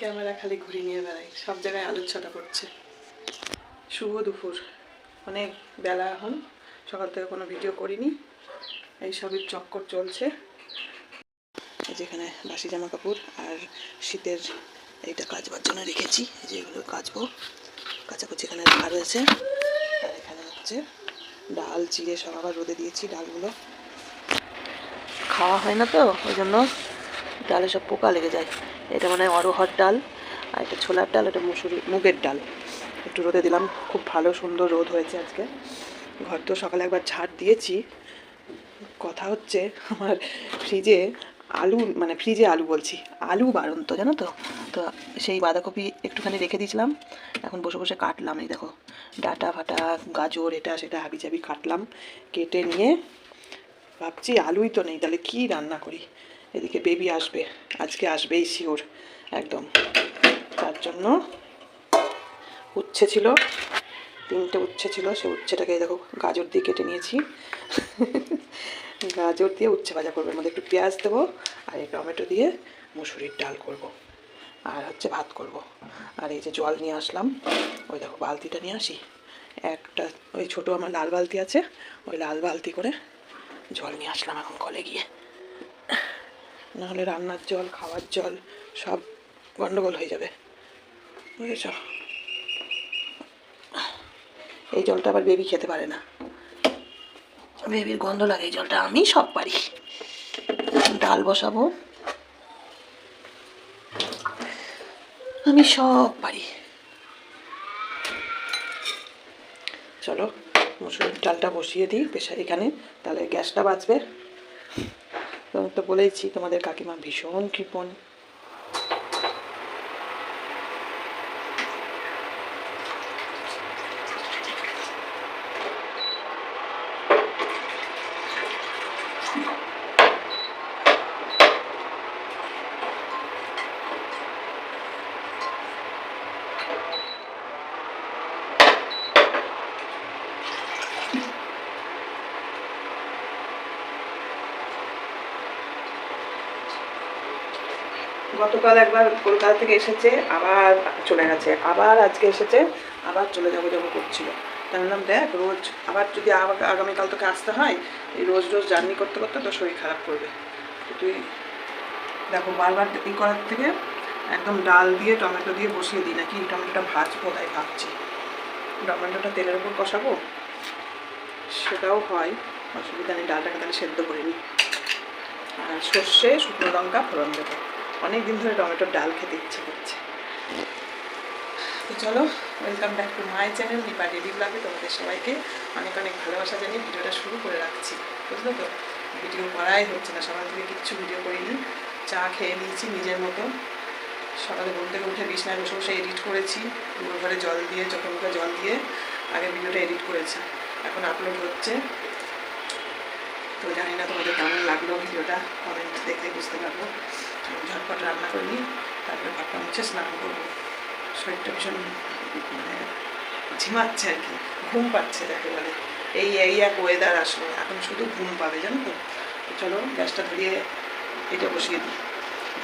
Camera খালি ঘুরিয়ে নিয়ে বেড়াই, সব জায়গায় আলোর ছটা পড়ছে শুভ দুপুর। অনেক বেলা এখন, সকাল থেকে কোনো ভিডিও করিনি। এই সবই চক্কর চলছে। যেখানে বাসি জামা কাপড় আর শীতের এইটা কাচবার জন্য রেখেছি, এই যে এগুলো কাচবো। কাচাকুচি এখানে রাখা রয়েছে। আর এখানে হচ্ছে ডাল, চিড়ে সব আবার রোদে দিয়েছি ডালগুলো। খাওয়া হয় না তো, ওই জন্য ডালে সব পোকা লেগে যায়। এটা মানে অরহর ডাল, আর এটা ছোলার ডাল, এটা মুসুরি, মুগের ডাল। একটু রোদে দিলাম, খুব ভালো সুন্দর রোদ হয়েছে আজকে। ঘর তো সকালে একবার ঝাড় দিয়েছি। কথা হচ্ছে, আমার ফ্রিজে আলু মানে ফ্রিজে আলু বলছি, আলু বারন্ত জানো তো? তো সেই বাঁধাকপি একটুখানি রেখে দিয়েছিলাম, এখন বসে বসে কাটলাম, এই দেখো। ডাটা ফাটা, গাজর, এটা সেটা হাবি জাবি কাটলাম, কেটে নিয়ে ভাবছি আলুই তো নেই, তাহলে কি রান্না করি? এদিকে বেবি আসবে। আজকে আসবেই শিওর একদম। তার জন্য উচ্ছে ছিল, তিনটে উচ্ছে ছিল, সে উচ্ছেটাকে দেখো গাজর দিয়ে কেটে নিয়েছি। গাজর দিয়ে উচ্ছে ভাজা করব। মধ্যে একটু পেঁয়াজ দেবো আর এই টমেটো দিয়ে মুসুরির ডাল করব। আর হচ্ছে ভাত করব। আর এই যে জল নিয়ে আসলাম, ওই দেখো বালতিটা নিয়ে আসি। একটা, ওই ছোটো আমার লাল বালতি আছে, ওই লাল বালতি করে জল নিয়ে আসলাম এখন কলে গিয়ে। নাহলে রান্নার জল, খাওয়ার জল সব গন্ডগোল হয়ে যাবে। বুঝেছ? এই জলটা আবার বেবি খেতে পারে না। বেবির গন্ধ লাগে এই জলটা, আমি সব পারি। ডাল বসাবো। আমি সব পারি। চলো মুসুরির ডালটা বসিয়ে দিই, প্রেশার এখানে। তাহলে গ্যাসটা বাঁচবে। তো বলেইছি তোমাদের কাকিমা ভীষণ কৃপণ। গতকাল একবার কলকাতা থেকে এসেছে, আবার চলে গেছে, আবার আজকে এসেছে, আবার চলে যাব যাব করছিল। বললাম, দেখ, রোজ আবার যদি আগামীকাল তোকে আসতে হয়, এই রোজ রোজ জার্নি করতে করতে তোর শরীর খারাপ করবে। তো তুই দেখো, বারবার ই করার থেকে একদম ডাল দিয়ে টমেটো দিয়ে বসিয়ে দিই নাকি? টমেটোটা ভাজবো, তাই ভাবছি। টমেটোটা তেলের উপর কষাবো? সেটাও হয়, অসুবিধা নেই, ডালটাকে তাহলে সেদ্ধ করে নিই। আর সর্ষে, শুকনো লঙ্কা, ফোড়ন দেবো। অনেক দিন ধরে টমেটোর ডাল খেতে ইচ্ছে করছে। তো চলো welcome back to my channel Dipa daily ব্লগে তোমাদের সবাইকে অনেক অনেক ভালোবাসা জানিয়ে ভিডিওটা শুরু করে রাখছি। বুঝলো তো? ভিডিও করাই হচ্ছে না, সকাল থেকে কিচ্ছু ভিডিও করিনি। চা খেয়ে নিয়েছি নিজের মতো। সকালে ঘুম থেকে উঠে বিছনায় বসে বসে এডিট করেছি। ঘরে জল দিয়ে চোখে মুখে জল দিয়ে আগে ভিডিওটা এডিট করেছি। এখন আপলোড হচ্ছে। তো জানি না তোমাদের কেমন লাগল ভিডিওটা কমেন্ট দেখলে বুঝতে পারব। ঝটপট রান্না করে নিই, তারপরে ভাতটা মুছে স্নান করব। শরীরটা ভীষণ মানে ঝিমাচ্ছে আর কি, ঘুম পাচ্ছে যাকে বলে। এই এই এক ওয়েদার আসলো, এখন শুধু ঘুম পাবে, জানো তো? চলো, গ্যাসটা ধরিয়ে এটা বসিয়ে দিই,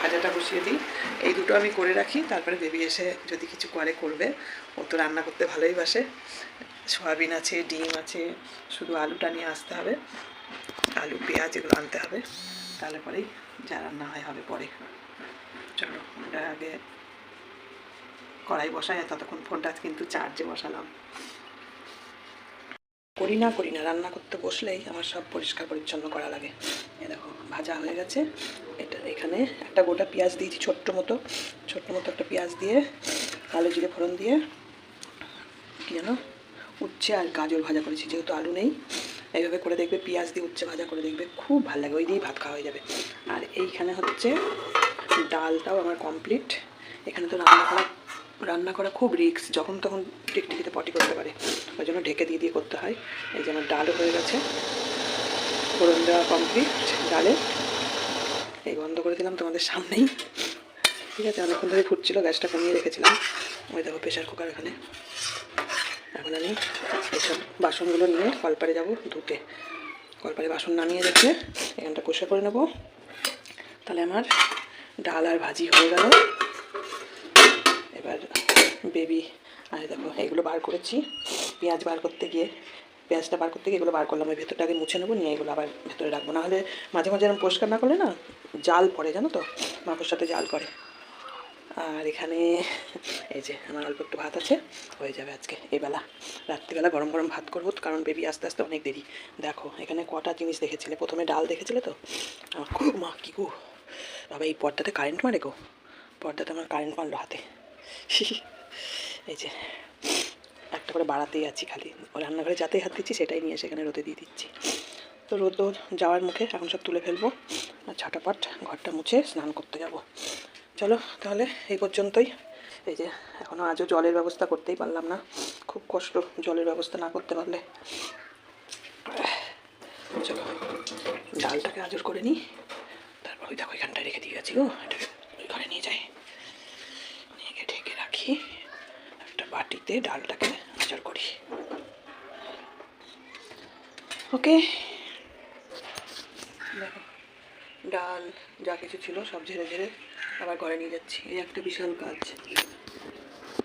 ভাজাটা বসিয়ে দিই। এই দুটো আমি করে রাখি, তারপরে বেবি এসে যদি কিছু করে, করবে। ও তো রান্না করতে ভালোই বাসে। সয়াবিন আছে, ডিম আছে, শুধু আলুটা নিয়ে আসতে হবে। আলু, পেঁয়াজ এগুলো আনতে হবে। তাহলে পরেই যা রান্না হয় হবে পরে। চলো, আমরা আগে কড়াই বসাই ততক্ষণ ফোনটা কিন্তু চার্জে বসালাম। করি না করি না, রান্না করতে বসলেই আমার সব পরিষ্কার পরিচ্ছন্ন করা লাগে। এ দেখো, ভাজা হয়ে গেছে। এটা এখানে একটা গোটা পেঁয়াজ দিয়েছি ছোট্ট মতো। ছোট্ট মতো একটা পেঁয়াজ দিয়ে কালো জিরে ফোড়ন দিয়ে, কি যেন, উচ্ছে আর গাজর ভাজা করেছি, যেহেতু আলু নেই। এইভাবে করে দেখবে, পেঁয়াজ দিয়ে উচ্ছে ভাজা করে দেখবে, খুব ভালো লাগে, ওই দিয়েই ভাত খাওয়া হয়ে যাবে। আর এইখানে হচ্ছে ডালটাও আমার কমপ্লিট এখানে তো রান্না করা রান্না করা খুব রিস্ক যখন তখন টিকটিকিতে পটি করতে পারে। ওই জন্য ঢেকে দিয়ে দিয়ে করতে হয়। এই যে আমার ডালও হয়ে গেছে ফোড়ন দেওয়া কমপ্লিট ডালে। এই বন্ধ করে দিলাম তোমাদের সামনেই। ঠিক আছে, অনেকক্ষণ ধরে ফুটছিল, গ্যাসটা কমিয়ে রেখেছিলাম। ওই দেখো প্রেশার কুকার এখানে। এখন আমি এইসব বাসনগুলো নিয়ে কলপারে যাব ধুতে। কলপারে বাসন নামিয়ে রেখে এখানটা কষে করে নেব। তাহলে আমার ডাল আর ভাজি হয়ে গেল। এবার বেবি আর দেখো, এগুলো বার করেছি। পেঁয়াজ বার করতে গিয়ে, পেঁয়াজটা বার করতে গিয়ে এগুলো বার করলাম ওই ভেতরটা আগে মুছে নেব, নিয়ে এগুলো আবার ভেতরে রাখব। নাহলে মাঝে মাঝে এরকম পরিষ্কার না করলে না, জাল পড়ে, জানো তো? সাথে জাল করে আর এখানে এই যে আমার অল্প একটু ভাত আছে, হয়ে যাবে আজকে এই বেলা। রাত্রিবেলা গরম গরম ভাত করব, কারণ বেবি আস্তে আস্তে অনেক দেরি। দেখো, এখানে কটা জিনিস দেখেছিলে? প্রথমে ডাল দেখেছিলে তো? আমার খুব মা, কী গো! বাবা, এই পর্দাতে কারেন্ট মারে গো? পর্দাতে আমার কারেন্ট মারলো হাতে। এই যে, একটা করে বাড়াতেই আছি খালি। রান্নাঘরে যাতেই হাত দিচ্ছি, সেটাই নিয়ে সেখানে রোদে দিয়ে দিচ্ছি। তো রোদ যাওয়ার মুখে এখন সব তুলে ফেলব। আর ছাটাপাট ঘরটা মুছে স্নান করতে যাব। চলো তাহলে এই পর্যন্তই। এই যে এখনও আজও জলের ব্যবস্থা করতেই পারলাম না। খুব কষ্ট জলের ব্যবস্থা না করতে পারলে। চলো, ডালটাকে আজর করে নিই। তারপর ওই দেখো ওইখানটায় রেখে দিয়ে গেছি গো। ওই ঘরে নিয়ে যাই। নিয়ে ঢেকে রাখি। একটা বাটিতে ডালটাকে আচার করি। ওকে। দেখো, ডাল যা কিছু ছিল সব ঝেড়ে ঝেড়ে আবার ঘরে নিয়ে যাচ্ছি। এই একটা বিশাল কাজ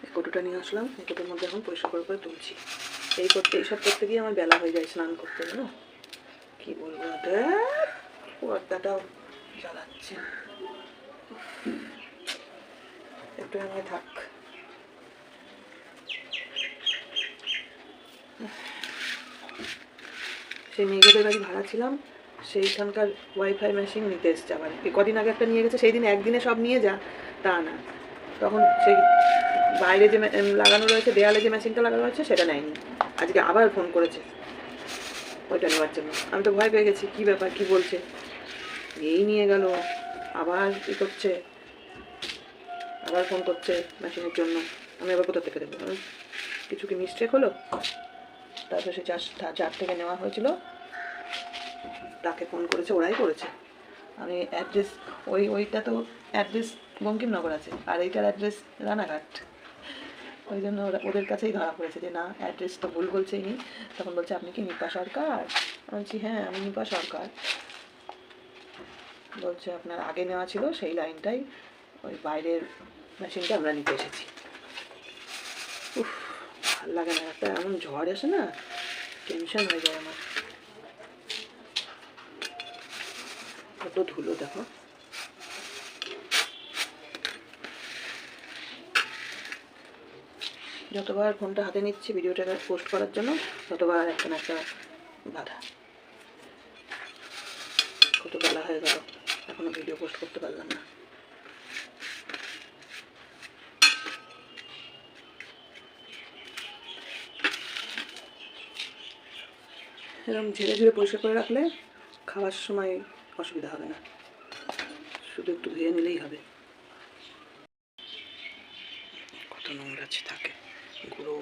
এই কটুটা নিয়ে আসলাম। এই কটুর মধ্যে এখন পরিষ্কার করে করে তুলছি। এই করতে এইসব করতে গিয়ে আমার বেলা হয়ে যায় স্নান করতে জানো? কি বলব? ধ্যার, পর্দাটাও জ্বালাচ্ছে। একটু আমি থাক। সেই মেঘেদের বাড়ি ভাড়া ছিলাম। সেইখানকার ওয়াইফাই মেশিন নিতে এসছে আবার। কদিন আগে একটা নিয়ে গেছে সেই দিন একদিনে সব নিয়ে যা, তা না। তখন সেই বাইরে যে লাগানো রয়েছে, দেয়ালে যে মেশিনটা লাগানো রয়েছে সেটা নেয়নি। আজকে আবার ফোন করেছে। ওইটা নেওয়ার জন্য। আমি তো ভয় পেয়ে গেছি, কী ব্যাপার, কী বলছে? এই নিয়ে গেল, আবার কী করছে। আবার ফোন করছে মেশিনের জন্য। আমি আবার কোথা থেকে দেবো? কিছু কি মিস্টেক হলো? তারপরে সে চার চার থেকে নেওয়া হয়েছিল। তাকে ফোন করেছে, ওরাই করেছে। আমি অ্যাড্রেস, ওই, ওইটা তো অ্যাড্রেস বঙ্কিমনগর আছে, আর এইটার অ্যাড্রেস রানাঘাট। ওই জন্য ওরা, ওদের কাছেই ধরা পড়েছে যে, না, অ্যাড্রেস তো ভুল বলছে ইনি। তখন বলছে, আপনি কি নিপা সরকার? বলছি হ্যাঁ আমি নিপা সরকার। বলছে, আপনার আগে নেওয়া ছিল সেই লাইনটাই, ওই বাইরের মেশিনটা আমরা নিতে এসেছি। উফ, ভালো লাগে না, একটা এমন ঝড় আসে না, টেনশন হয়ে যায় আমার। কত ধুলো দেখো। যতবার ফোনটা হাতে নিচ্ছি ভিডিওটা পোস্ট করার জন্য, ততবার একটা না একটা বাধা। কত বেলা হয়ে গেল, এখনও ভিডিও পোস্ট করতে পারলাম না। এরকম ঝেড়ে ঝেড়ে পরিষ্কার করে রাখলে খাওয়ার সময় অসুবিধা হবে না। শুধু একটু ধুয়ে নিলেই হবে। কত নোংরা থাকে গুঁড়ো।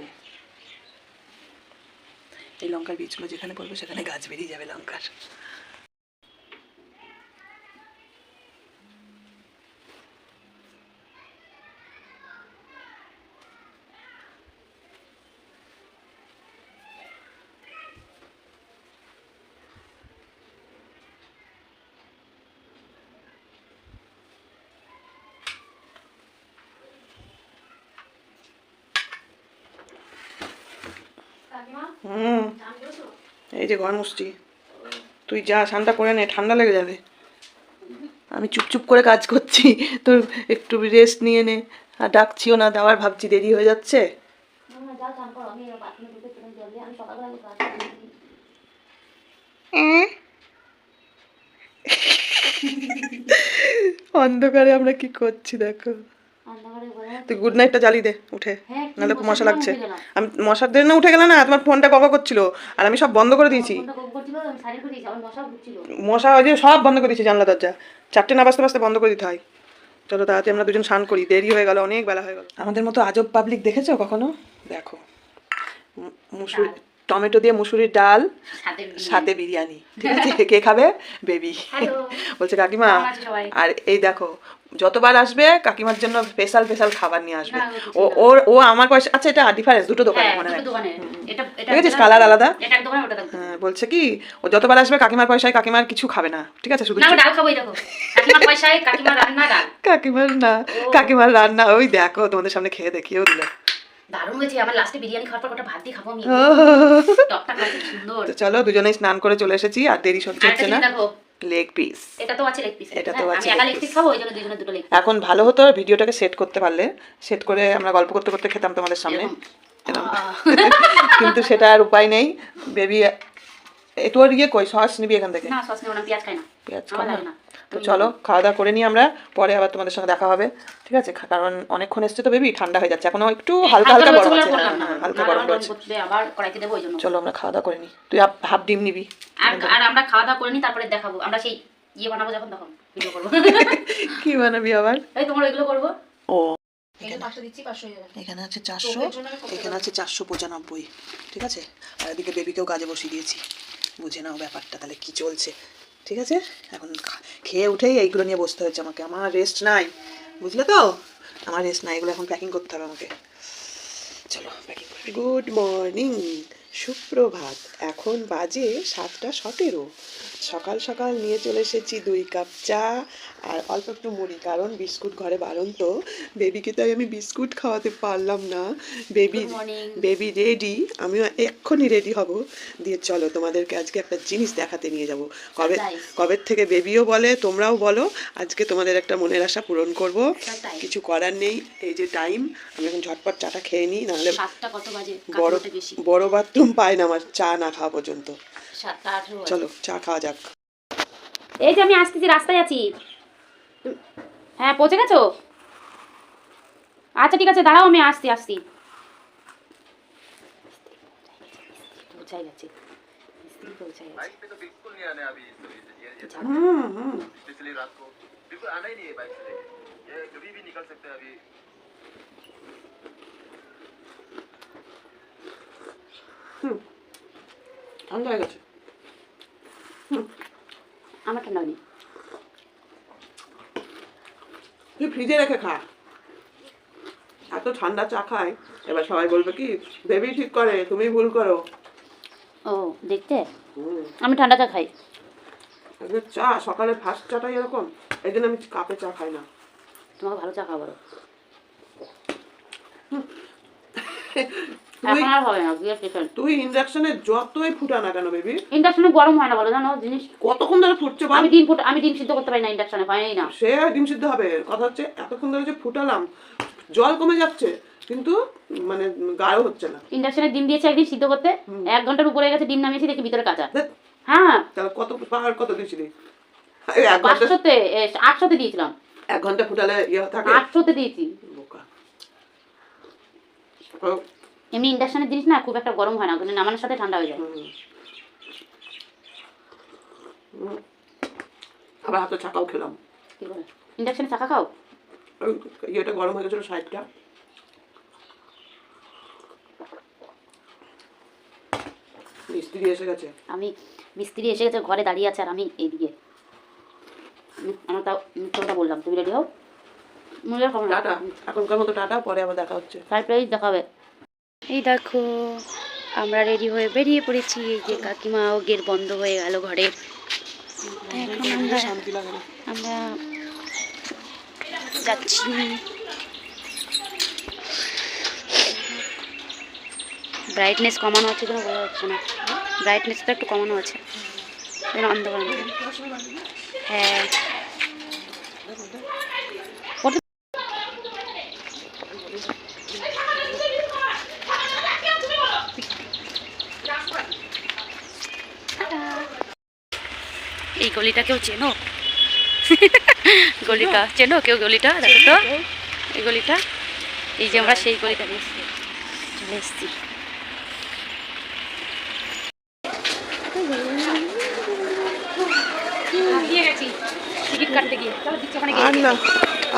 এই লঙ্কার বীজগুলো যেখানে পড়বে সেখানে গাছ বেরিয়ে যাবে লঙ্কার হুম এই যে ঘর মুছছি তুই যা স্নানটা করে নে ঠান্ডা লেগে যাবে আমি চুপচুপ করে কাজ করছি তোর একটু রেস্ট নিয়ে নে আর ডাকছিও না দেওয়ার ভাবছি দেরি হয়ে যাচ্ছে। অন্ধকারে আমরা কি করছি দেখো? তুই গুড নাইটটা জ্বালিয়ে দে উঠে। হ্যাঁ, নাহলে খুব মশা লাগছে। আমি মশার জন্য উঠে গেলে না তোমার ফোনটা ককা করছিল? আর আমি সব বন্ধ করে দিয়েছি। মশা ওই যে সব বন্ধ করে দিয়েছি জানলা দরজা। চারটে না বাজতে বাজতে বন্ধ করে দিতে হয়। চলো তাড়াতাড়ি আমরা দুজন স্নান করি। দেরি হয়ে গেল অনেক বেলা হয়ে গেল। আমাদের মতো আজব পাবলিক দেখেছ কখনো? দেখো। মুসুরি টমেটো দিয়ে মুসুরির ডাল সাথে বিরিয়ানি। ঠিক আছে? কে খাবে? বেবি। বলছে কাকিমা? আর এই দেখো যতবার আসবে কাকিমার জন্য স্পেশাল স্পেশাল খাবার নিয়ে আসবে। ও ও ওর ও আমার পয়সা আচ্ছা এটা ডিফারেন্স দুটো দোকানে হ্যাঁ মনে এটা দেখেছিস কালার আলাদা। হ্যাঁ, বলছে কি ও যতবার আসবে কাকিমার পয়সায় কাকিমার কিছু খাবে না। ঠিক আছে শুধু কাকিমার পয়সায় কাকিমার রান্না ডাল। কাকিমার না কাকিমার রান্না ওই দেখো তোমাদের সামনে খেয়ে দেখিয়েও দিল। দারুণ হয়েছে আমার লাস্টে বিরিয়ানি খাওয়ার পর ভাত দিয়ে খাব আমি। টকটা খাই খুব সুন্দর। তো চলো দুজনেই স্নান করে চলে এসেছি আর দেরি সহ্য আর হচ্ছে না। লেগ পিস এটা তো আছে লেগ পিস এটা তো আছে একা লেগ পিস খাব ওই জন্য দুজনে দুটো লেগ এখন ভালো হতো ভিডিওটাকে সেট করতে পারলে সেট করে আমরা গল্প করতে করতে খেতাম তোমাদের সামনে। কিন্তু সেটা আর উপায় নেই। বেবি আর ইয়ে কই সস নিবি এখান থেকে? না সস নেব না পেঁয়াজ খাই না। পেঁয়াজ খাই না? তো চলো খাওয়া দাওয়া করে নিই আমরা পরে আবার তোমাদের সঙ্গে দেখা হবে ঠিক আছে? কারণ অনেকক্ষণ এসছে তো বেবি ঠান্ডা হয়ে যাচ্ছে। এখনও একটু হালকা হালকা গরম আছে। হ্যাঁ, হ্যাঁ, হালকা গরম আছে চলো আমরা খাওয়া দাওয়া করে নিই। তুই হাফ- ডিম নিবি। আর আমরা খাওয়া দাওয়া করে নিই তারপরে দেখাবো। আমরা সেই ইয়ে বানাবো যখন তখন ভিডিও করব। কি বানাবি আবার? এই তোমার ওইগুলো করব। ও। হয়ে এখানে আছে চারশো। এখানে আছে চারশো পঁচানব্বই ঠিক আছে? আর এদিকে বেবিকেও কাজে বসিয়ে দিয়েছি। বুঝে নাও ব্যাপারটা তাহলে কি চলছে? ঠিক আছে? এখন খেয়ে উঠেই এইগুলো নিয়ে বসতে হচ্ছে আমাকে। আমার রেস্ট নাই। বুঝলে তো? আমার রেস্ট নাই। এগুলো এখন প্যাকিং করতে হবে আমাকে। চলো প্যাকিং গুড মর্নিং সুপ্রভাত এখন বাজে সাতটা সতেরো। সকাল সকাল নিয়ে চলে এসেছি দুই কাপ চা আর অল্প একটু মুড়ি কারণ বিস্কুট ঘরে বারণ তো। বেবিকে তাই আমি বিস্কুট খাওয়াতে পারলাম না। বেবি বেবি রেডি আমিও এক্ষুনি রেডি হব। দিয়ে চলো তোমাদেরকে আজকে একটা জিনিস দেখাতে নিয়ে যাব। কবে. কবে থেকে বেবিও বলে তোমরাও বলো। আজকে তোমাদের একটা মনের আশা পূরণ করব। কিছু করার নেই এই যে টাইম আমি এখন ঝটপট চাটা খেয়ে নিই নাহলে বাজে? বড় কাকুরটা বাথরুম পায় না আমার চা না খাওয়া পর্যন্ত। চলো চা খাওয়া যাক। এই যে আমি আসতেছি রাস্তায় আছি। হ্যাঁ পৌঁছে গেছো? আচ্ছা ঠিক আছে দাঁড়াও আমি আসছি আসছি। পৌঁছাই গেছে। अभी ঠান্ডা হয়ে গেছে। আমার ঠান্ডা হয়নি। তুই ফ্রিজে রেখে খা। এত ঠান্ডা চা খায় এবার সবাই বলবে কি বেবি ঠিক করে তুমি ভুল করো। ও দেখতে? হুম। আমি ঠান্ডা চা খাই। চা সকালে ফার্স্ট চাটাই এরকম? এই জন্য আমি কাপে চা খাই না। তোমাকে ভালো চা খাব তুই এখন আর হবে না গিয়ে স্টেশন তুই ইন্ডাকশনে যতই ফুটা না কেন বেবি ইন্ডাকশনে গরম হয় না বলো জানো জিনিস? কতক্ষণ ধরে ফুটছে বল। আমি ডিম ফুট আমি ডিম সিদ্ধ করতে পারি না ইন্ডাকশনে পাই না। সে ডিম সিদ্ধ হবে কথা হচ্ছে এতক্ষণ ধরে যে ফুটালাম জল কমে যাচ্ছে কিন্তু মানে গাঢ় হচ্ছে না। ইন্ডাকশনে ডিম দিয়েছে একদিন সিদ্ধ করতে এক ঘণ্টার উপরে গেছে ডিম নামিয়েছি দেখি ভিতরে কাঁচা। হ্যাঁ। তাহলে কত কত দিয়েছিলি? এই পাঁচশোতে আটশোতে দিয়েছিলাম। এক ঘণ্টা ফুটালে ইয়ে থাকে? আটশোতে দিয়েছি। বোকা। এমনি ইন্ডাকশনের জিনিস না খুব একটা গরম হয় না কিন্তু নামানোর সাথে ঠান্ডা হয়ে যায়। আবার হাতে ছাকাও খেলাম। কি করে ইন্ডাকশনে চাকা খাও? ইয়েটা গরম হয়ে গেছিল সাইডটা। মিস্ত্রি এসে গেছে। আমি মিস্ত্রি এসে গেছে ঘরে দাঁড়িয়ে আছে আর আমি এইদিকে। আমি আমার তাও মিথ্যাটা বললাম তুমি রেডি হও? খবর টাটা এখনকার মতো টাটা পরে আবার দেখা হচ্ছে। সারপ্রাইজ দেখাবে। এই দেখো আমরা রেডি হয়ে বেরিয়ে পড়েছি। এই যে কাকিমা ও গেট বন্ধ হয়ে গেল ঘরের এখন আমরা যাচ্ছি। ব্রাইটনেস কমানো আছে কোনো বোঝা যাচ্ছে না। ব্রাইটনেসটা একটু কমানো আছে। যেন অন্ধকার হ্যাঁ। এই গলিটা কেউ চেনো? গলিটা চেনো কেউ গলিটা? দেখো তো। এই গলিটা? এই যে আমরা সেই গলিটা চলে এসেছি। টিকিট কাটতে গিয়ে। আর না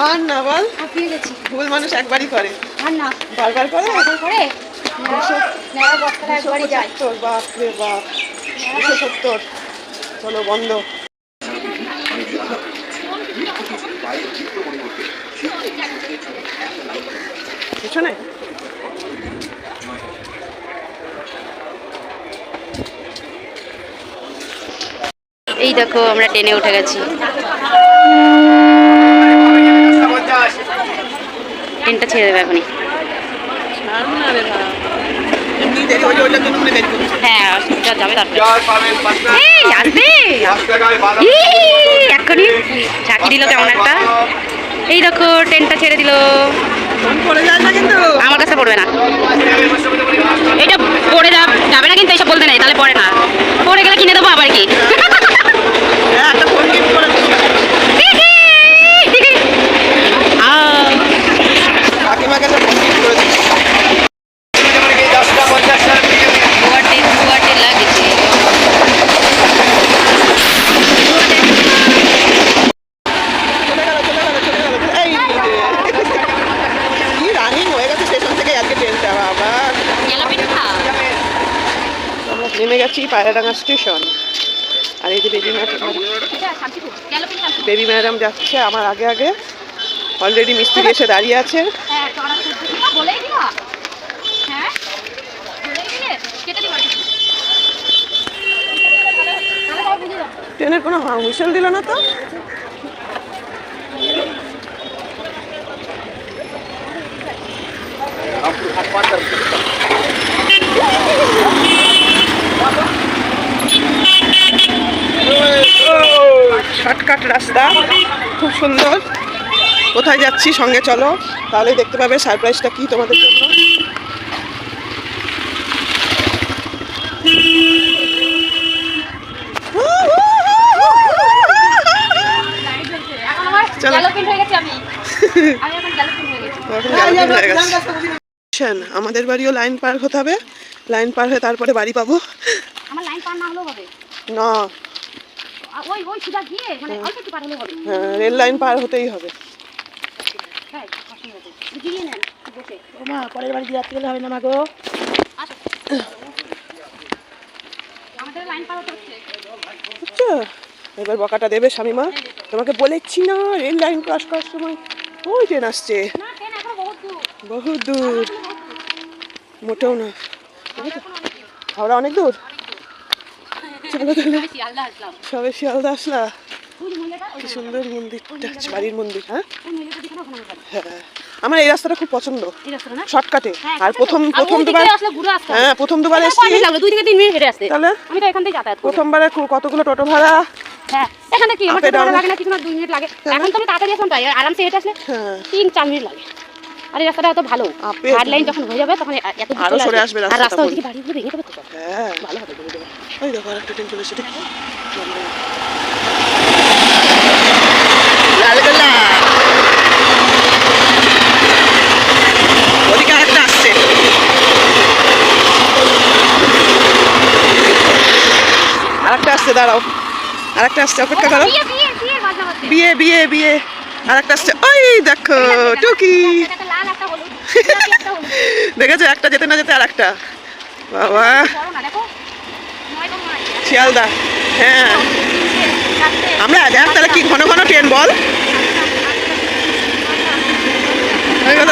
আর না বল। হাঁপিয়ে গেছি। ভুল মানুষ একবারই করে। আর না বারবার করে? তারপর করে একবারই যায়। সত্তর বাপ রে বাপ। দুশো সত্তর। চলো বন্ধ। পিছনে এই দেখো, আমরা ট্রেনে উঠে গেছি। ট্রেনটা ছেড়ে দেবে এখনই। হয়ে যাবে এক্ষুনি ঝাঁকি দিল কেমন একটা। এই দেখো ট্রেনটা ছেড়ে দিল। আমার কাছে পড়বে না। এটা পড়ে যাবে না কিন্তু এইসব বলতে নেই তাহলে পড়ে না। পড়ে গেলে কিনে দেবো আবার কি হ্যাঁ একটা ফোন গিফট করে দিচ্ছি। আহ, কাকিমাকে একটা ফোন গিফট করে দিচ্ছি। দশটা পঞ্চাশ টাকা কুয়াটে কুয়াটে লাগছে চলে গেল চলে গেল চলে গেল এই রে। কি রানিং হয়ে গেছে স্টেশন থেকে আজকে ট্রেনটা বাবা আমরা নেমে গেছি পায়রাডাঙ্গা স্টেশন। আর এই যে বেবি ম্যাডাম বেবি ম্যাডাম যাচ্ছে আমার আগে আগে। অলরেডি মিস্ত্রি এসে দাঁড়িয়ে আছে। ট্রেনের কোনো হুইসেল দিল না তো? শর্টকাট রাস্তা খুব সুন্দর। কোথায় যাচ্ছি সঙ্গে চলো তাহলে দেখতে পাবে সারপ্রাইজটা কি তোমাদের জন্য। আমাদের বাড়িও লাইন পার হতে হবে। লাইন পার হয়ে তারপরে বাড়ি পাবো। না ওই ওই সুদা গিয়ে মানে অল্প একটু পার হলেও হবে। হ্যাঁ, রেল লাইন পার হতেই হবে। হ্যাঁ। গিয়ে নেন বসে। মা পরের বাড়ি যাত্রী গেলে হবে না মা গো? আসো। আমাদের লাইন পার হতে হচ্ছে। বুঝছ এবার বকাটা দেবে স্বামীমা। তোমাকে বলেছি না রেল লাইন ক্রস করার সময় ওই ট্রেন আসছে। বহু দূর। মোটেও না। হাওড়া অনেক দূর? চলো তাহলে। সবে শিয়ালদা আসলা? কি সুন্দর মন্দিরটা বাড়ির মন্দির হ্যাঁ? আমার বাড়ি। হ্যাঁ আমার এই রাস্তাটা খুব পছন্দ। শর্টকাটে। হ্যাঁ, আর প্রথম প্রথম দুবার। হ্যাঁ প্রথম দুবার এটা এসছি। দুই থেকে তিন মিনিট হেঁটে আসতে। তাহলে? আমি তো এখান থেকে যাতায়াত প্রথমবারে কতগুলো টোটো ভাড়া? হ্যাঁ এখানে কি? আমার. লাগে না কিছু না দুই মিনিট লাগে। এখন তো আমি তাড়াতাড়ি এখন তাই আরামসে হেঁটে আসলে হ্যাঁ। তিন চার মিনিট লাগে। আর এই রাস্তাটা এত ভালো হার্ড লাইন যখন হয়ে যাবে তখন এত আরও সরে আসবে আর রাস্তাটা রাস্তা পুরো। ওইদিকে বাড়িগুলো ভেঙে দেবে তো হ্যাঁ ভালো হবে ভেঙে দেবে ওই দেখো আর একটা ট্রেন চলে এসেছে দেখি লালগোলা ওদিকে আরেকটা আসছে আরেকটা আসছে দাঁড়াও আরেকটা আসছে অপেক্ষা করো বিয়ে বিয়ে বিয়ে বাজনা হচ্ছে বিয়ে বিয়ে বিয়ে আরেকটা আসছে ওই দেখো টুকি দেখেছ একটা যেতে না যেতে আর একটা বাবা। শিয়ালদা। হ্যাঁ। আমরা দেখ তাহলে কি ঘন ঘন ট্রেন বল? এখন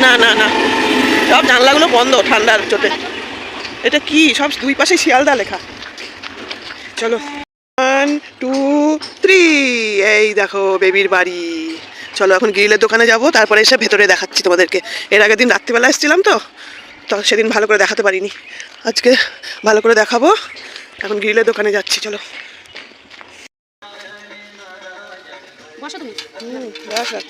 না না না। সব জানলাগুলো বন্ধ ঠান্ডার চোটে। এটা কি? সব দুই পাশে শিয়ালদা লেখা। চলো। ওয়ান টু থ্রি এই দেখো, বেবির বাড়ি। চলো এখন গ্রিলের দোকানে যাব তারপরে এসে ভেতরে দেখাচ্ছি তোমাদেরকে। এর আগের দিন রাত্রিবেলা এসেছিলাম তো তো সেদিন ভালো করে দেখাতে পারিনি। আজকে ভালো করে দেখাবো। এখন গ্রিলের দোকানে যাচ্ছি চলো। বসো তুমি। হুম রাখ রাখ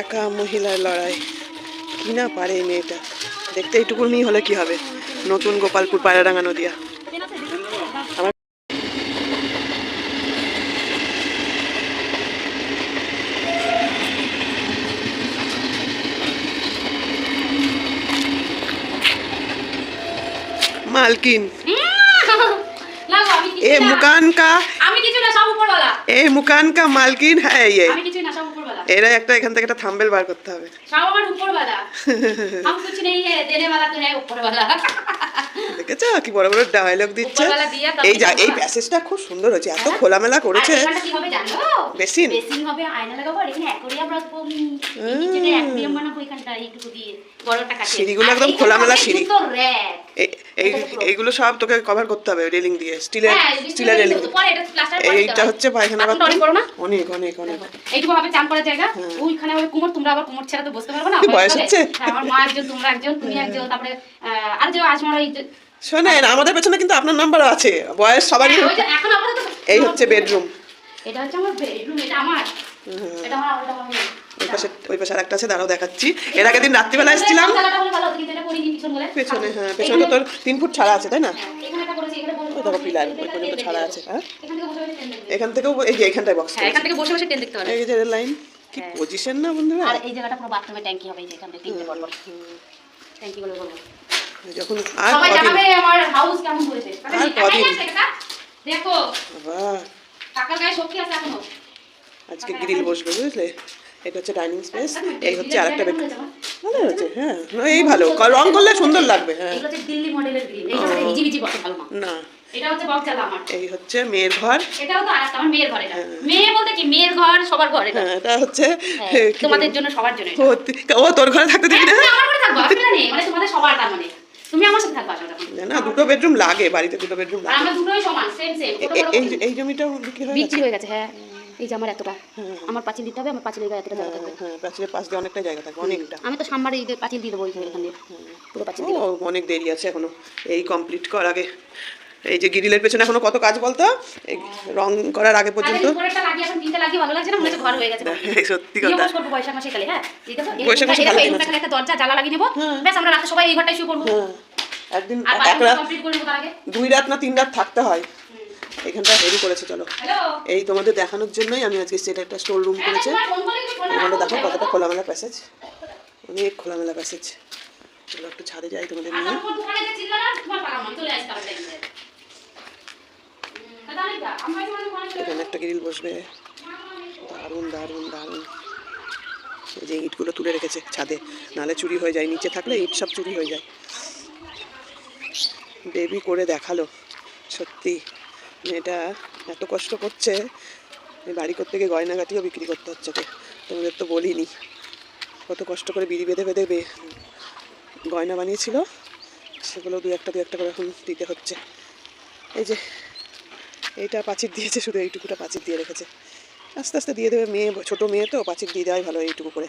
একা মহিলার লড়াই কি না পারে এই মেয়েটা দেখতে এইটুকুনি হলে কি হবে নতুন গোপালপুর পায়রাডাঙ্গা নদিয়া मालकिन লাগো আমি ये কিছু না मुकान का আমি কিছু না সব উপরওয়ালা ये मुकान का मालकिन है ये এরা একটা এখান থেকে একটা থাম্বেল বার করতে হবে। সব আমার উপর উপরওয়ালা। আমি কিছু নেই দেনে वाला তো নেই উপরওয়ালা। দেখেছ কি বড় বড় ডায়লগ দিচ্ছে? এই যা এই প্যাসেজটা খুব সুন্দর হয়েছে এত হ্যাঁ? খোলামেলা করেছে। কি হবে জানো? বেসিন? বেসিন হবে আয়না লাগাবো আর এখানে অ্যাকোরিয়াম রাখব এই যে অ্যাকোরিয়াম বানাবো এখানটা একটু দিয়ে। বড়টা কাটে সিঁড়িগুলো একদম খোলামেলা সিঁড়ি। তো র‍্যাক। এই এই এইগুলো সব তোকে কভার করতে হবে রেলিং দিয়ে স্টিলের হ্যাঁ, স্টিলের রেলিং এইটা হচ্ছে পায়খানা অনেক? অনেক অনেক। এইটুকু হবে চান করার জায়গা। ওইখানে হবে কুমোর তোমরা আবার কুমোর ছাড়া তো বসতে পারবে না বয়স হচ্ছে? হ্যাঁ, আমার মা একজন তোমরা একজন তুমি একজন তারপরে আর যে আজমার ওই শোনেন আমাদের পেছনে কিন্তু আপনার নাম্বারও আছে। বয়স সবারই হ্যাঁ, এই হচ্ছে বেডরুম এটা হচ্ছে আমার বেডরুম এটা আমার। এটা আমার এটা আমার ওই পাশে ওই পাশে আরেকটা আছে দাঁড়াও দেখাচ্ছি। এর আগের দিন রাত্রিবেলা এসেছিলাম। পিছন হ্যাঁ পেছনে তো তোর তিন ফুট ছাড়া আছে তাই না? হ্যাঁ, ওই দেখো পিলার ওই পর্যন্ত ছাড়া আছে হ্যাঁ? এখান দেখতে এখান থেকেও এই যে এখানটায় বক্স হ্যাঁ, এখান থেকে বসে বসে ট্রেন দেখতে পারবে। এই যে লাইন। কি হ্যাঁ। পজিশন না বন্ধুরা? আর এই জায়গাটা পুরো বাথরুমে ট্যাঙ্কি হবে এই যে এখান থেকে তিনটে পর পর। ট্যাঙ্কিগুলো করব। যখন আর কদিন? আমার হাউস কেমন করেছে আর কদিন? দেখো। বাবা টাকার গায়ে শক্তি আছে এখনও। আজকে গ্রিল বসবে বুঝলে? এটা হচ্ছে ডাইনিং স্পেস। এই হচ্ছে আরেকটা বেড ভালো হয়েছে হ্যাঁ। এই ভালো। রং করলে সুন্দর লাগবে হ্যাঁ। হচ্ছে দিল্লি মডেলের গ্রিল হচ্ছে ভালো না। এটা হচ্ছে আমার। এই হচ্ছে মেয়ের ঘর। এটাও তো আরেকটা আমার মেয়ের ঘর এটা। মেয়ে বলতে কি? মেয়ের ঘর সবার ঘর এটা। হ্যাঁ এটা হচ্ছে হ্যাঁ, তোমাদের জন্য সবার জন্য ও তোর ঘরে থাকতে দিবি না? হ্যাঁ, আমার ঘরে থাকব অসুবিধা নেই। মানে তোমাদের সবার তার মানে। তুমি আমার সাথে থাকবা না দুটো বেডরুম লাগে বাড়িতে দুটো বেডরুম লাগে। আমরা দুটোই সমান সেম সেম এই জমিটাও বিক্রি হয়ে বিক্রি হয়ে গেছে হ্যাঁ। এই যে আমার এতটা। আমার পাঁচিল দিতে হবে আমার পাঁচিলের গায়ে এতটা জায়গা থাকবে। হ্যাঁ প্রাচীরের পাশ দিয়ে অনেকটা জায়গা থাকবে অনেকটা। আমি তো সামবার এই পাঁচিল দিয়ে দেবো এখান পুরো পাঁচিল দিয়ে অনেক দেরি আছে এখনও। এই কমপ্লিট করার আগে। এই যে গ্রিলের পেছনে এখনও কত কাজ বলতো? রং করার আগে পর্যন্ত। হয়ে গেছে। সত্যি কথা। বৈশাখ মাসে হ্যাঁ। বৈশাখ দরজা জ্বালা লাগিয়ে নেব ব্যাস আমরা রাতে সবাই এই ঘরটাই শুয়ে পড়ব। হ্যাঁ। একদিন এক রাত দুই রাত না তিন রাত থাকতে হয়। এখানটা হেভি করেছে চলো। এই তোমাদের দেখানোর জন্যই আমি আজকে সেটা একটা স্টোর রুম করেছে। এখানে দেখো কতটা খোলামেলা প্যাসেজ অনেক খোলামেলা প্যাসেজ চলো একটু ছাদে যাই তোমাদের নিয়ে। তোমার দোকানে যে চিল্লা না, তোমার পাড়া চলে আসতে হবে দেখবে। হুম, দাদা, অনেকটা। আমরা এই সময় দোকানে চলে এখানে একটা গ্রিল বসবে। দারুণ দারুণ দারুণ। এই যে ইটগুলো তুলে রেখেছে ছাদে। নালে চুরি হয়ে যায় নিচে থাকলে ইট সব চুরি হয়ে যায়। বেবি করে দেখাল। সত্যি, মেয়েটা এত কষ্ট করছে বাড়ি করতে গিয়ে গয়নাগাটিও বিক্রি করতে হচ্ছে ওকে। তোমাদের তো বলিনি, কত কষ্ট করে বিড়ি বেঁধে বেঁধে বে- গয়না বানিয়েছিল, সেগুলো দু একটা দু একটা করে এখন দিতে হচ্ছে। এই যে, এইটা পাঁচির দিয়েছে শুধু, এইটুকুটা পাঁচির দিয়ে রেখেছে। আস্তে আস্তে দিয়ে দেবে মেয়ে, ছোটো মেয়ে তো, পাঁচির দিয়ে দেওয়াই ভালো এইটুকু করে।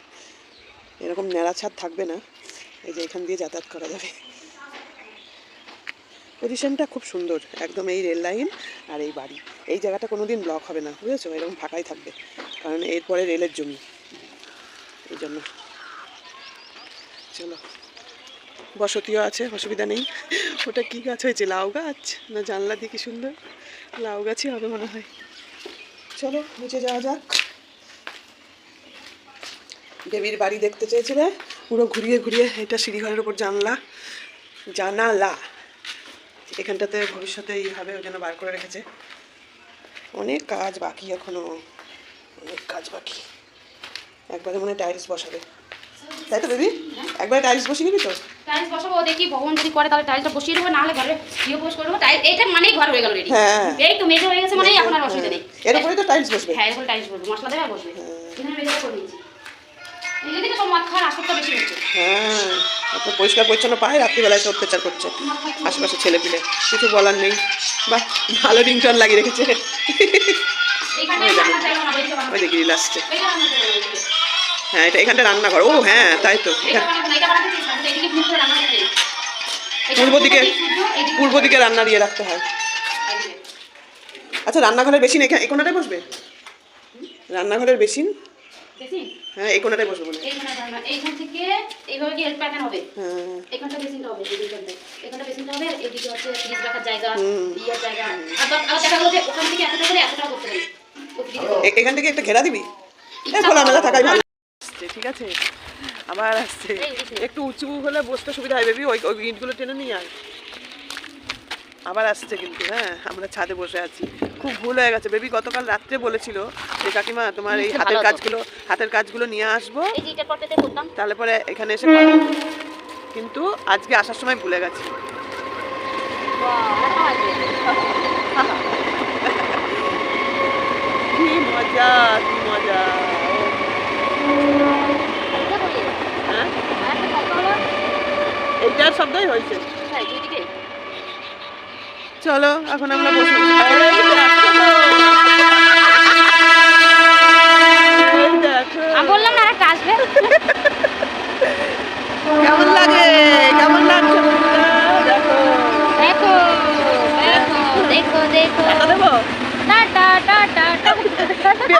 এরকম ন্যাড়া ছাদ থাকবে না, এই যে এখান দিয়ে যাতায়াত করা যাবে। পজিশনটা খুব সুন্দর, একদম এই রেল লাইন আর এই বাড়ি। এই জায়গাটা কোনো দিন ব্লক হবে না, বুঝেছ? এরকম ফাঁকাই থাকবে, কারণ এরপরে রেলের জমি। এই জন্য। চলো। বসতিও আছে, অসুবিধা নেই। ওটা কি গাছ হয়েছে, লাউ গাছ? না জানলা দিয়ে কি সুন্দর? লাউ গাছই হবে মনে হয়। চলো, নিচে যাওয়া যাক। দেবীর বাড়ি দেখতে চেয়েছিলে? পুরো ঘুরিয়ে ঘুরিয়ে, এটা সিঁড়িঘরের উপর জানলা। জানালা। এখানটাতে ভবিষ্যতে এইভাবে ওই জন্য বার করে রেখেছে। অনেক কাজ বাকি এখনও অনেক কাজ বাকি। একবারে মনে হয় টাইলস বসাবে। তাই তো বেবি? একবারে টাইলস বসিয়ে নিবি তো? টাইলস বসাবো দেখি ভগবান যদি করে তাহলে টাইলসটা বসিয়ে দেবো নাহলে ঘরে পোস্ট করব। টাইলস এটা মানেই ঘর হয়ে গেল রেডি হ্যাঁ। এই তো মেজে হয়ে গেছে মানেই আপনার অসুবিধা নেই। এর উপরেই তো টাইলস বসবে। হ্যাঁ এরকম টাইলস বসবে। মশলা দেবে বসবে। এখানে সব খাওয়ার আসরটা বেশি হচ্ছে। হ্যাঁ এত পরিষ্কার পরিচ্ছন্ন পায় রাত্রিবেলায় এসে অত্যাচার করছে। আশেপাশে ছেলে পিলে কিছু বলার নেই। বা ভালো রিংটন লাগিয়ে রেখেছে। ওই। হ্যাঁ এটা এখানটা রান্নাঘর ও হ্যাঁ তাই তো। পূর্ব দিকে পূর্ব দিকে রান্না দিয়ে রাখতে হয়। আচ্ছা রান্নাঘরের বেসিন এখানে এই কোনাটায় বসবে? রান্নাঘরের বেসিন? বেশি? হ্যাঁ এই বসবে বলে। এইখানে থেকে এইভাবে কি হেল্প প্যাটার্ন হবে? হ্যাঁ। এখানটা বেসিনটা হবে এই দিকটাতে। এখানটা বেসিনটা হবে এদিকে হচ্ছে ফ্রিজ রাখার জায়গা বিয়ের জায়গা। আর আর দেখা গেলো যে ওখান থেকে এতটা করে এতটা করতে পারি এখান থেকে একটা ঘেরা দিবি? খোলামেলা থাকাই ভালো। আসছে ঠিক আছে? আবার আসছে। একটু উঁচু হলে বসতে সুবিধা হয় বেবি। ওই ওই ইটগুলো টেনে নিয়ে আয়। আবার আসছে কিন্তু হ্যাঁ আমরা ছাদে বসে আছি। খুব ভুল হয়ে গেছে। বেবি গতকাল রাত্রে বলেছিল যে কাকিমা তোমার এই হাতের কাজগুলো হাতের কাজগুলো নিয়ে আসব। তাহলে পরে এখানে এসে কিন্তু আজকে আসার সময় ভুলে গেছি। কি মজা কি মজা। হ্যাঁ? এইটার শব্দই হয়েছে। চলো এখন আমরা বসে বললাম না আসবে কেমন লাগে কেমন লাগছে বন্ধুরা? দেখো দেখো দেখো দেখো দেখো টাকা দেবো টাটা টাটা টাটা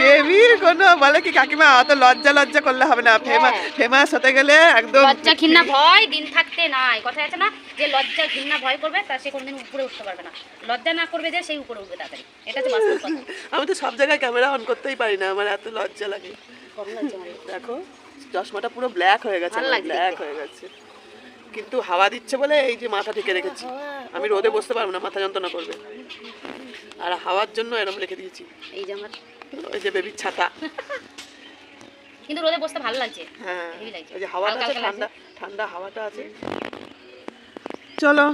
বেবির কোনো বলে কি কাকিমা? অত লজ্জা লজ্জা করলে হবে না। ফেমাস হ্যাঁ। ফেমাস হতে গেলে একদম লজ্জা ঘৃণা ভয় দিন থাকতে নাই। কথা আছে না যে লজ্জা ঘৃণা ভয় করবে তা সে কোনোদিন উপরে উঠতে পারবে না। লজ্জা না করবে যে সেই উপরে উঠবে তাড়াতাড়ি। এটা হচ্ছে বাস্তব কথা। আমি তো সব জায়গায় ক্যামেরা অন করতেই পারি না আমার এত লজ্জা লাগে। দেখো চশমাটা পুরো ব্ল্যাক হয়ে গেছে ব্ল্যাক হয়ে গেছে। কিন্তু হাওয়া দিচ্ছে বলে এই যে মাথা ঢেকে রেখেছি। আমি রোদে বসতে পারব না মাথা যন্ত্রণা করবে। আর হাওয়ার জন্য এরকম রেখে দিয়েছি। এই যে আমার ওই যে বেবির ছাতা। কিন্তু রোদে বসতে ভালো লাগছে। হ্যাঁ ওই যে হাওয়াটা আছে ঠান্ডা ঠান্ডা হাওয়াটা আছে। চলো।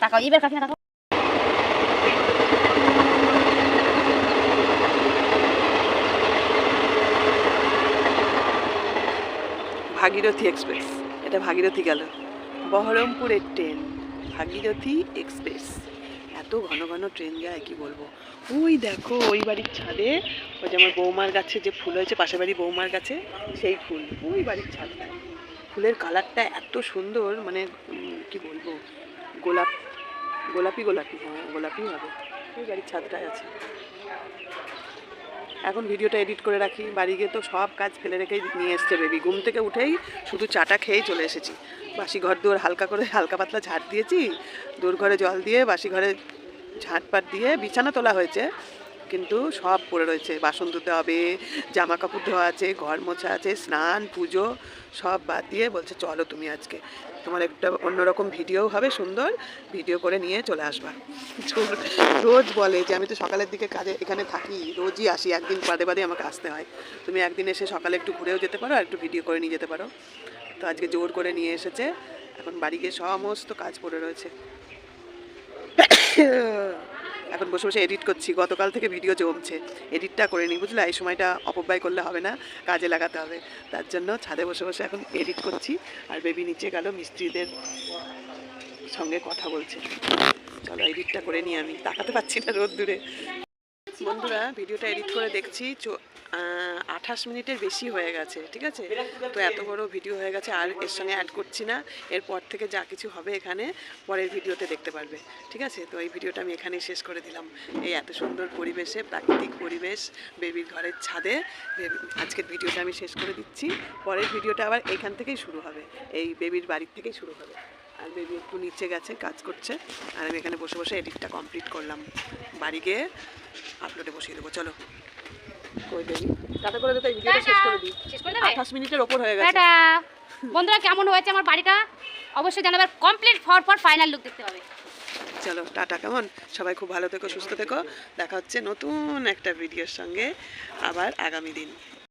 তাকাও এবার কাকিমা তাকাও। ভাগীরথী এক্সপ্রেস। এটা ভাগীরথী গেল। বহরমপুরের ট্রেন ভাগীরথী এক্সপ্রেস। এত ঘন ঘন ট্রেন যায়, কি বলব? ওই দেখো, ওই বাড়ির ছাদে, ওই যে আমার বৌমার গাছে যে ফুল হয়েছে, পাশের বাড়ি বৌমার গাছে, সেই ফুল, ওই বাড়ির ছাদটা। ফুলের কালারটা এত সুন্দর মানে কি বলব, গোলাপ, গোলাপি গোলাপি হ্যাঁ গোলাপি হবে, ওই বাড়ির ছাদটায় আছে। এখন ভিডিওটা এডিট করে রাখি। বাড়ি গিয়ে তো সব কাজ ফেলে রেখেই নিয়ে এসছে বেবি ঘুম থেকে উঠেই শুধু চাটা খেয়েই চলে এসেছি। বাসি ঘর দুয়ার হালকা করে হালকা পাতলা ঝাড় দিয়েছি। দূর ঘরে জল দিয়ে বাসি ঘরে ঝাঁটপাট দিয়ে বিছানা তোলা হয়েছে। কিন্তু সব পড়ে রয়েছে। বাসন ধুতে হবে জামা কাপড় ধোয়া আছে, ঘর মোছা আছে, স্নান, পুজো সব বাদ দিয়ে বলছে, চলো তুমি আজকে। তোমার একটা অন্যরকম ভিডিও হবে সুন্দর, ভিডিও করে নিয়ে চলে আসবা। রোজ- বলে যে আমি তো সকালের দিকে কাজে এখানে থাকি, রোজই আসি, একদিন বাদে বাদে আমাকে আসতে হয়। তুমি একদিন এসে সকালে একটু ঘুরেও যেতে পারো আর একটু ভিডিও করে নিয়ে যেতে পারো। তো আজকে জোর করে নিয়ে এসেছে, এখন বাড়ি গিয়ে সমস্ত কাজ পড়ে রয়েছে। এখন বসে বসে এডিট করছি। গতকাল থেকে ভিডিও জমছে। এডিটটা করে নিই বুঝলে? এই সময়টা অপব্যয় করলে হবে না, কাজে লাগাতে হবে। তার জন্য ছাদে বসে বসে এখন এডিট করছি। আর বেবি নিচে গেল, মিস্ত্রিদের সঙ্গে কথা বলছে। চলো এডিটটা করে নিই আমি। তাকাতে পাচ্ছি না রোদ দূরে বন্ধুরা ভিডিওটা এডিট করে দেখছি। আঠাশ মিনিটের বেশি হয়ে গেছে, ঠিক আছে? তো এত বড় ভিডিও হয়ে গেছে, আর এর সঙ্গে অ্যাড করছি না। এরপর থেকে যা কিছু হবে এখানে, পরের ভিডিওতে দেখতে পারবে, ঠিক আছে? তো এই ভিডিওটা আমি এখানেই শেষ করে দিলাম। এই এত সুন্দর পরিবেশে, প্রাকৃতিক পরিবেশ বেবির ঘরের ছাদে আজকের ভিডিওটা আমি শেষ করে দিচ্ছি। পরের ভিডিওটা আবার এইখান থেকেই শুরু হবে। এই বেবির বাড়ির থেকেই শুরু হবে। আর বেবি একটু নিচে গেছে, কাজ করছে। আর আমি এখানে বসে বসে এডিটটা কমপ্লিট করলাম। বাড়ি গিয়ে আপলোডে বসিয়ে দেবো। চলো। কই বেবি টাটা করে দিতে ভিডিওটা শেষ করে দিই। শেষ করে দেবে? আঠাশ মিনিটের ওপর হয়ে গেছে। টাটা। বন্ধুরা কেমন হয়েছে আমার বাড়িটা? অবশ্যই জানাবার complete for for final look দেখতে হবে চলো টাটা কেমন? সবাই খুব ভালো থেকো সুস্থ থেকো। দেখা হচ্ছে নতুন একটা ভিডিওর সঙ্গে আবার আগামী দিন।